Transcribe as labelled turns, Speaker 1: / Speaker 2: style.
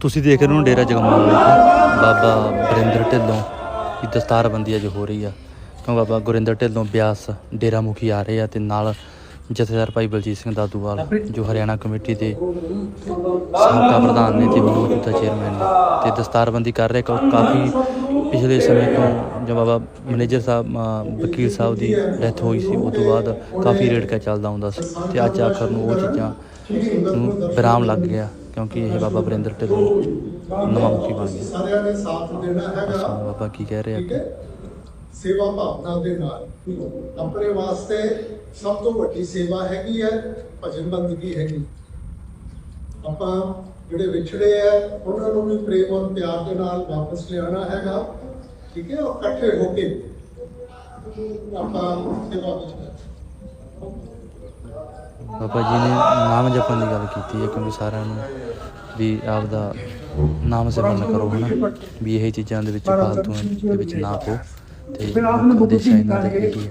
Speaker 1: ਤੁਸੀਂ ਦੇਖ ਰਹੇ ਹੋ ਡੇਰਾ ਜਗਮਾਲ ਵਿਖੇ ਬਾਬਾ ਬਰਿੰਦਰ ਢਿੱਲੋਂ ਦੀ ਦਸਤਾਰਬੰਦੀ ਅੱਜ ਹੋ ਰਹੀ ਆ। ਕਿਉਂ ਬਾਬਾ ਗੁਰਿੰਦਰ ਢਿੱਲੋਂ ਬਿਆਸ ਡੇਰਾ ਮੁਖੀ ਆ ਰਹੇ ਆ ਤੇ ਨਾਲ ਜਥੇਦਾਰ ਭਾਈ ਬਲਜੀਤ ਸਿੰਘ ਦਾਦੂਵਾਲ, ਜੋ ਹਰਿਆਣਾ ਕਮੇਟੀ ਦੇ ਸਾਬਕਾ ਪ੍ਰਧਾਨ ਨੇ ਤੇ ਹੁਣ ਮੌਜੂਦਾ ਚੇਅਰਮੈਨ ਨੇ। ਤੇ ਦਸਤਾਰਬੰਦੀ ਕਰ ਰਹੇ ਕਾ- ਕਾਫੀ ਪਿਛਲੇ ਸਮੇਂ ਤੋਂ ਜੋ ਬਾਬਾ ਮੈਨੇਜਰ ਸਾਹਿਬ ਵਕੀਲ ਸਾਹਿਬ ਦੀ ਡੈਥ ਹੋਈ ਸੀ ਉਸ ਤੋਂ ਬਾਅਦ ਕਾਫੀ ਰੇੜਕਾ ਚੱਲਦਾ ਹੁੰਦਾ ਸੀ। ਤੇ ਅੱਜ ਆਖਰ ਨੂੰ ਉਹ ਚੀਜ਼ਾਂ ਨੂੰ ਵਿਰਾਮ ਲੱਗ ਗਿਆ। ਕਿਉਂਕਿ ਇਹ ਬਾਬਾ ਬਰਿੰਦਰ ਢਿੱਲੋਂ ਨਵਾਂ ਮੁਖੀ ਬਣ ਗਿਆ।
Speaker 2: ਸਾਰਿਆਂ ਨੇ ਸਾਥ ਦੇਣਾ ਹੈਗਾ।
Speaker 1: ਬਾਬਾ ਕੀ ਕਹਿ ਰਹੇ? ਆ
Speaker 2: ਸੇਵਾ ਭਾਵਨਾ ਦੇ ਨਾਲ। ਆਪਣੇ ਵਾਸਤੇ ਸਭ ਤੋਂ ਵੱਡੀ ਸੇਵਾ ਹੈਗੀ ਹੈ ਭਜਨ ਬੰਦਗੀ ਹੈਗੀ। ਆਪਾਂ ਜਿਹੜੇ ਵਿਛੜੇ ਆ ਉਹਨਾਂ ਨੂੰ ਵੀ ਪ੍ਰੇਮ ਔਰ ਪਿਆਰ ਦੇ ਨਾਲ ਵਾਪਸ ਲਿਆਉਣਾ ਹੈਗਾ। ਠੀਕ ਹੈ ਇਕੱਠੇ ਹੋ ਕੇ ਆਪਾਂ ਸੇਵਾ ਵਿੱਚ
Speaker 1: ਬਾਬਾ ਜੀ ਨੇ ਨਾਮ ਜਪਣ ਦੀ ਗੱਲ ਕੀਤੀ ਹੈ ਕਿਉਂਕਿ ਸਾਰਿਆਂ ਨੂੰ ਵੀ ਆਪਦਾ ਨਾਮ ਸਿਮਰਨ ਕਰੋ ਹਨਾ? ਵੀ ਇਹ ਚੀਜ਼ਾਂ ਦੇ ਵਿੱਚ ਫਾਲਤੂ ਦੇ ਵਿੱਚ ਨਾ ਪੋ ਤੇ ਉਪਦੇਸ਼ ਇਹਨਾਂ ਦੇ ਕੀ ਹੈ?